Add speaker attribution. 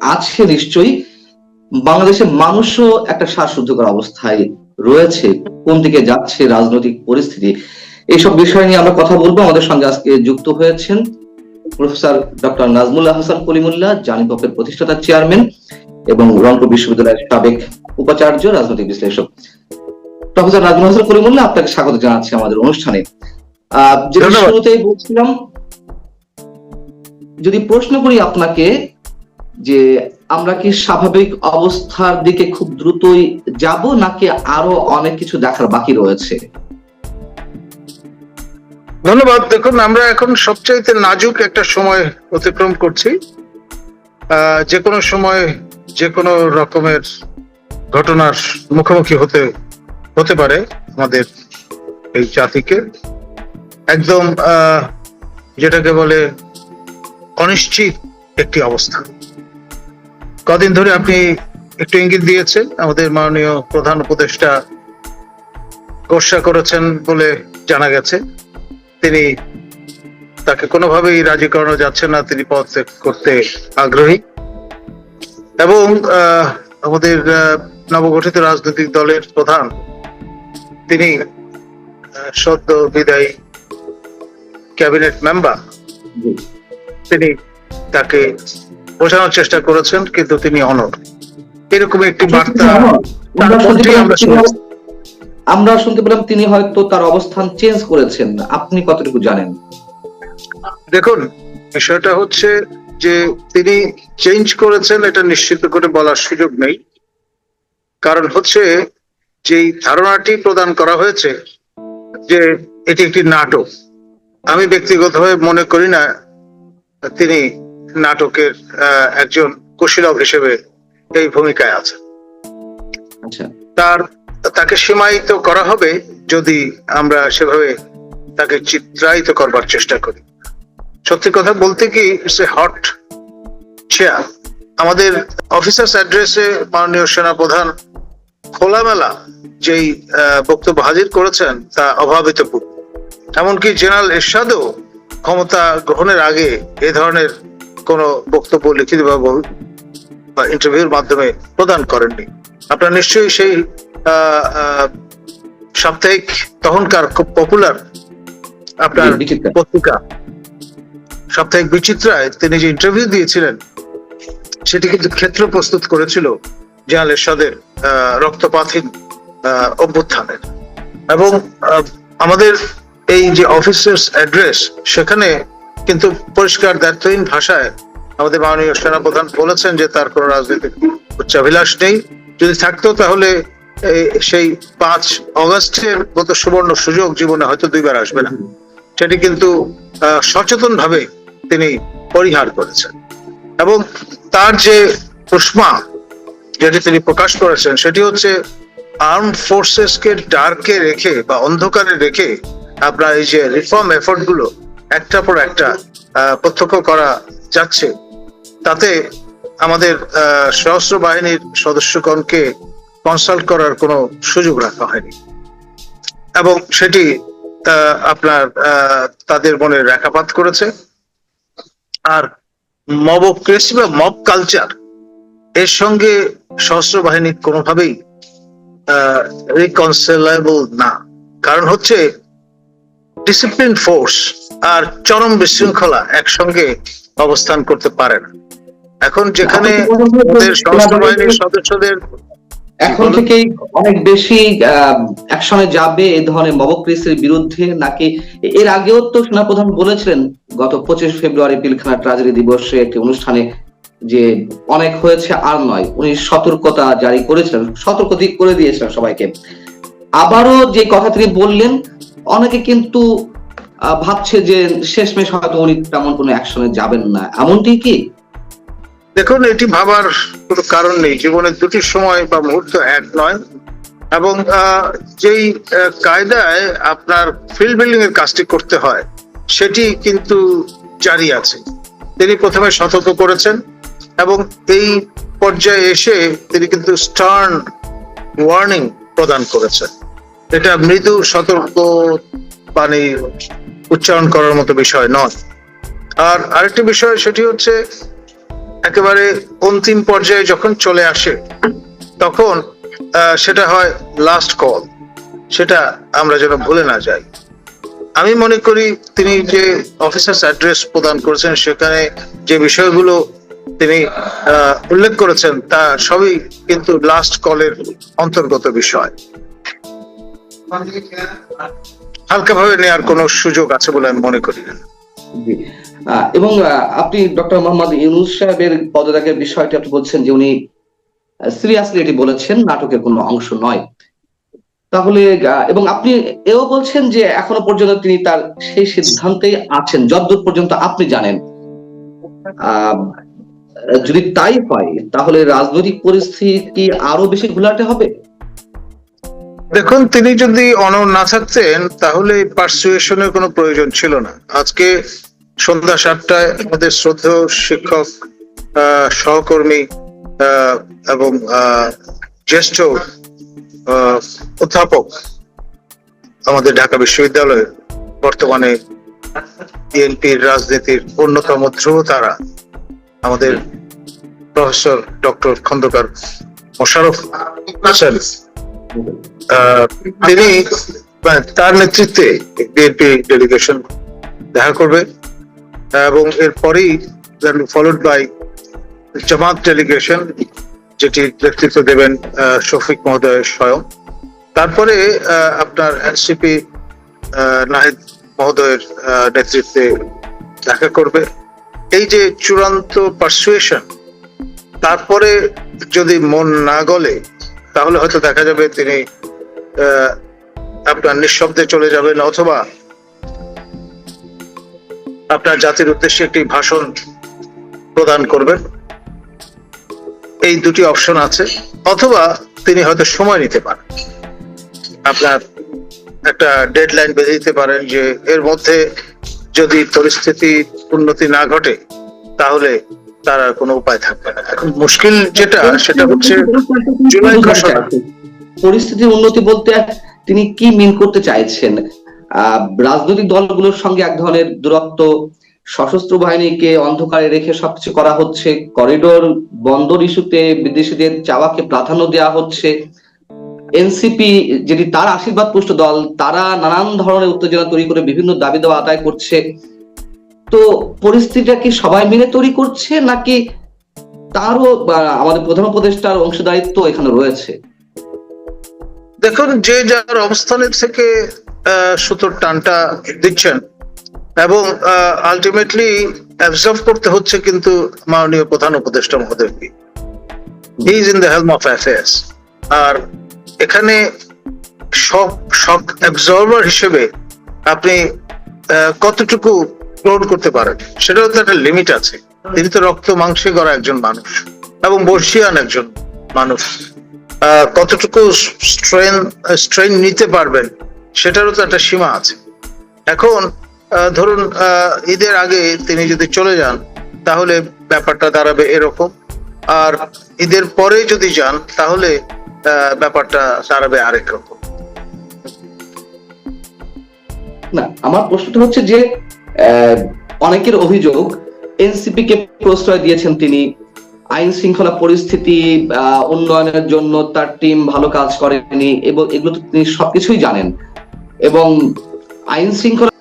Speaker 1: আছে নিশ্চয়ই বাংলাদেশের মানুষও একটা শ্বাসরুদ্ধকর অবস্থায় রয়েছে কোন দিকে যাচ্ছে রাজনৈতিক পরিস্থিতি এইসব বিষয় নিয়ে আমরা কথা বলব। আমাদের সঙ্গে আজকে যুক্ত হয়েছেন প্রফেসর ডক্টর নাজমুল্লাহ হাসান কলিমুল্লাহ জানিপপের প্রতিষ্ঠাতা চেয়ারম্যান এবং রংপুর বিশ্ববিদ্যালয়ের সাবেক উপাচার্য রাজনৈতিক বিশ্লেষক। প্রফেসর নাজমুল হাসান কলিমুল্লাহ আপনাকে স্বাগত জানাচ্ছি আমাদের অনুষ্ঠানে। আহ যেটা শুরুতেই বলছিলাম যদি প্রশ্ন করি আপনাকে যে আমরা কি স্বাভাবিক অবস্থার দিকে খুব দ্রুতই যাব নাকি আরও অনেক কিছু দেখার বাকি রয়েছে?
Speaker 2: ধন্যবাদ। দেখুন, আমরা এখন সবচাইতে নাজুক একটা সময় অতিক্রম করছি। যে কোনো সময় যে কোনো রকমের ঘটনার মুখোমুখি হতে হতে পারে আমাদের এই জাতিকে। একদম যেটাকে বলে অনিশ্চিত একটি অবস্থা। কদিন ধরে আপনি একটু ইঙ্গিত দিয়েছেন আমাদের মাননীয় প্রধান উপদেষ্টা গোসা করেছেন বলে জানা গেছে। তিনি তাকে কোনোভাবেই রাজি করানো যাচ্ছে না তিনি পদত্যাগ করতে আগ্রহী। এবং আহ, আমাদের নবগঠিত রাজনৈতিক দলের প্রধান তিনি সদ্য বিদায়ী ক্যাবিনেট মেম্বার। তিনি তাকে বোঝানোর চেষ্টা করেছেন কিন্তু তিনি অনর এরকম একটি বার্তা
Speaker 1: আমরা শুনতে পেলাম তিনি- হয়তো তার অবস্থান চেঞ্জ করেছেন। আপনি কতটুকু জানেন?
Speaker 2: দেখুন বিষয়টা হচ্ছে যে তিনি চেঞ্জ করেছেন এটা নিশ্চিত করে বলার সুযোগ নেই। কারণ হচ্ছে যে ধারণাটি প্রদান করা হয়েছে যে এটি একটি নাটক আমি ব্যক্তিগতভাবে মনে করি না তিনি নাটকের একজন কুশীলব হিসেবে এই ভূমিকায় আছে।
Speaker 1: আচ্ছা।
Speaker 2: তার তাকে সীমায়িত করা হবে যদি আমরা সেভাবে তাকে চিত্রায়িত করবার চেষ্টা করি। সত্যি কথা বলতে কি এ হট চেয়ার আমাদের অফিসার্স অ্যাড্রেসে মাননীয় সেনাপ্রধান খোলামেলা যেই আহ, বক্তব্য হাজির করেছেন তা অভাবিতপূর্ণ এমনকি জেনারেল এরশাদও ক্ষমতা গ্রহণের আগে এ ধরনের কোনো বক্তব্য লিখিত বা ইন্টারভিউর মাধ্যমে প্রদান করেননি। আপনারা নিশ্চয়ই সেই সাপ্তাহিক তখনকার খুব পপুলার আপনার পত্রিকা। সাপ্তাহিক বিচিত্রায় তিনি যে ইন্টারভিউ দিয়েছিলেন সেটি কিন্তু ক্ষেত্র প্রস্তুত করেছিল জেনারেল এরশাদের আহ, রক্তপাতহীন অভ্যুত্থানের। এবং আমাদের এই যে অফিসার্স অ্যাড্রেস সেখানে কিন্তু পরিষ্কার দায়িত্বহীন ভাষায় আমাদের মাননীয় সেনাপ্রধান বলেছেন যে তার কোনো রাজনৈতিক উচ্চাভিলাষ নেই। যদি থাকতো তাহলে সেই পাঁচ অগস্টের মতো সুবর্ণ সুযোগ জীবনে হয়তো দুইবার আসবে না। সেটি কিন্তু সচেতন ভাবে তিনি পরিহার করেছেন। এবং তার যে উষ্মা যেটি তিনি প্রকাশ করেছেন, সেটি হচ্ছে আর্ম ফোর্সেস কে ডার্কে রেখে বা অন্ধকারে রেখে আপনার এই যে রিফর্ম এফোর্টগুলো একটা পর একটা প্রত্যক্ষ করা যাচ্ছে। তাতে আমাদের সশস্ত্র বাহিনীর সদস্যগণকে কনসাল্ট করার কোনো সুযোগ রাখা হয়নি। এবং সেটি আপনার তাদের মনে রেখাপাত করেছে। আর মবক্রেসি বা মব কালচার এর সঙ্গে সশস্ত্র বাহিনী কোনোভাবেই রিকনসিলেবল না। কারণ হচ্ছে ডিসিপ্লিন ফোর্স আর চরম বিশৃঙ্খলা একসঙ্গে অবস্থান করতে পারে না। এখন যেখানে সশস্ত্র বাহিনীর সদস্যদের
Speaker 1: এখন থেকেই অনেক বেশি অ্যাকশনে যাবে এই ধরনের মবক্রেসির বিরুদ্ধে নাকি এর আগেও তো সেনাপ্রধান বলেছিলেন গত পঁচিশ ফেব্রুয়ারি পিলখানা ট্রাজেডি দিবসে একটি অনুষ্ঠানে যে অনেক হয়েছে আর নয় উনি সতর্কতা জারি করেছিলেন সতর্ক দিক করে দিয়েছিলেন সবাইকে। আবারও যে কথা তিনি বললেন অনেকে কিন্তু ভাবছে যে শেষমেশ হয়তো উনি তেমন কোনো অ্যাকশনে যাবেন না। এমনটি কি?
Speaker 2: দেখুন, এটি ভাবার কোনো কারণ নেই। জীবনের দুটি সময় বা মুহূর্ত এক নয়। এবং যেই কায়দায় আপনার ফিল্ড বিল্ডিং এর কাজটি করতে হয়, সেটি কিন্তু জারি আছে। তিনি প্রথমে সতর্ক করেছেন এবং এই পর্যায়ে এসে তিনি কিন্তু স্টার্ন ওয়ার্নিং প্রদান করেছেন। এটা মৃদু সতর্ক বাণী উচ্চারণ করার মতো বিষয় নয়। আর আরেকটি বিষয়, সেটি হচ্ছে একেবারে অন্তিম পর্যায়ে যখন চলে আসে, তখন সেটা হয় লাস্ট কল সেটা আমরা যেন ভুলে না যাই। আমি মনে করি তিনি যে অফিসার্স অ্যাড্রেস প্রদান করেছেন, সেখানে যে বিষয়গুলো তিনি উল্লেখ করেছেন, তা সবই কিন্তু লাস্ট কলের অন্তর্গত বিষয়। হালকাভাবে নেওয়ার কোনো সুযোগ আছে বলে আমি মনে করি না।
Speaker 1: এবং আপনি ডক্টর মোহাম্মদ ইউনুস সাহেবের পদত্যাগের বিষয়টি আপনি বলছেন যে উনি সিরিয়াসলি এটি বলেছেন, নাটকের কোনো অংশ নয়। তাহলে এবং আপনি এও বলছেন যে এখনও পর্যন্ত তিনি তার সেই সিদ্ধান্তেই আছেন, যতদূর পর্যন্ত আপনি জানেন। যদি তাই হয়, তাহলে রাজনৈতিক পরিস্থিতি আরও বেশি ঘোলাটে হবে?
Speaker 2: দেখুন, তিনি যদি অনর না থাকতেন, তাহলে পার্সুয়েশনের কোনো প্রয়োজন ছিল না। আজকে সন্ধ্যা সাতটায় আমাদের শ্রদ্ধেয় শিক্ষক সহকর্মী এবং জ্যেষ্ঠ অধ্যাপক আমাদের ঢাকা বিশ্ববিদ্যালয়ের বর্তমানে বিএনপির রাজনীতির অন্যতম ধ্রুবতারা আমাদের প্রফেসর ডক্টর খন্দকার মোশারফ হোসেন তিনি মানে তার নেতৃত্বে বিএনপি ডেলিগেশন দেখা করবে। এবং এরপরেই ফলোড বাই জামাত ডেলিগেশন যেটি নেতৃত্ব দেবেন শফিক মহোদয় স্বয়ং। তারপরে আপনার এনসিপি নাহিদ মহোদয়ের নেতৃত্বে দেখা করবে। এই যে চূড়ান্ত পারসুয়েশন তারপরে যদি মন না গলে, তাহলে হয়তো দেখা যাবে তিনি আপনার নিঃশব্দে চলে যাবেন অথবা আপনার জাতির উদ্দেশ্যে একটি ভাষণ প্রদান করবেন। এই দুটি অপশন আছে অথবা তিনি হয়তো সময় নিতে পারেন। আপনার একটা ডেডলাইন বেঁধে দিতে পারেন যে এর মধ্যে যদি পরিস্থিতি উন্নতি না ঘটে তাহলে তার আর কোনো উপায় থাকবে না। এখন মুশকিল যেটা সেটা হচ্ছে জুলাই ঘোষণা।
Speaker 1: পরিস্থিতির উন্নতি বলতে তিনি কি মিন করতে চাইছেন? রাজনৈতিক দলগুলোর সঙ্গে এক ধরনের দূরত্ব, সশস্ত্র বাহিনীকে অন্ধকারে রেখে সবকিছু করা হচ্ছে, করিডোর বন্দর ইস্যুতে বিদেশিদের চাওয়াকে প্রাধান্য দেওয়া হচ্ছে। এনসিপি যেটি তার আশীর্বাদ পুষ্ট দল, তারা নানান ধরনের উত্তেজনা তৈরি করে বিভিন্ন দাবি দেওয়া আদায় করছে। তো পরিস্থিতিটা কি সবাই মিলে তৈরি করছে, নাকি তারও আমাদের প্রধান উপদেষ্টার অংশদায়িত্ব এখানে রয়েছে?
Speaker 2: দেখুন, যে যার অবস্থানের থেকে সুতোর টানটা দিচ্ছেন এবং আলটিমেটলি অ্যাবজর্ভ করতে হচ্ছে কিন্তু মাননীয় প্রধান উপদেষ্টা মহোদয়কে। He is in the helm of affairs আর এখানে শক শক অ্যাবজর্ভার হিসেবে আপনি কতটুকু গ্রহণ করতে পারেন সেটাও তো একটা লিমিট আছে। তিনি তো রক্ত মাংসে গড়া একজন মানুষ এবং বর্ষিয়ান একজন মানুষ। কতটুকু স্ট্রেন স্ট্রেন নিতে পারবেন, সেটারও তো একটা সীমা আছে। এখন ধরুন ঈদের আগে তিনি যদি চলে যান, তাহলে ব্যাপারটা দাঁড়াবে এরকম। আর ঈদের পরে যদি যান, তাহলে ব্যাপারটা দাঁড়াবে আরেক রকম।
Speaker 1: না, আমার প্রশ্নটা হচ্ছে যে অনেকের অভিযোগ এনসিপি কে প্রশ্রয় দিয়েছেন তিনি আইন শৃঙ্খলা পরিস্থিতি উন্নয়নের জন্য তার টিম ভালো কাজ করেনি, এবং, এগুলো তিনি সবকিছুই জানেন। এবং আইন শৃঙ্খলা